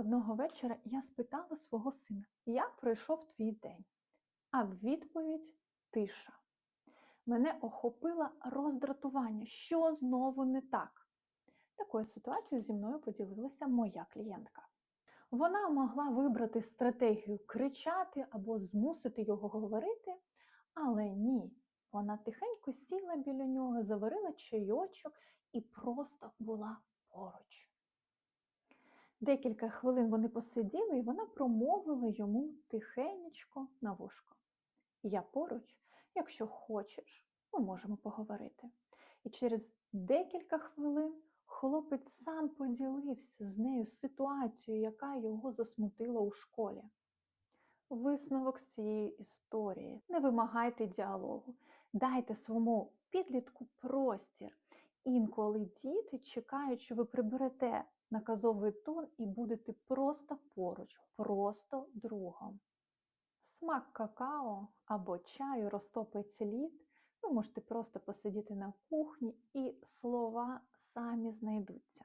Одного вечора я спитала свого сина, як пройшов твій день? А в відповідь тиша. Мене охопило роздратування, що знову не так. Такою ситуацією зі мною поділилася моя клієнтка. Вона могла вибрати стратегію кричати або змусити його говорити, але ні. Вона тихенько сіла біля нього, заварила чайочок і просто була. Декілька хвилин вони посиділи, і вона промовила йому тихенечко на вушко. Я поруч, якщо хочеш, ми можемо поговорити. І через декілька хвилин хлопець сам поділився з нею ситуацією, яка його засмутила у школі. Висновок з цієї історії. Не вимагайте діалогу, дайте своєму підлітку простір. Діти чекають, що ви приберете наказовий тон і будете просто поруч, просто другом. Смак какао або чаю розтопить лід. Ви можете просто посидіти на кухні, і слова самі знайдуться.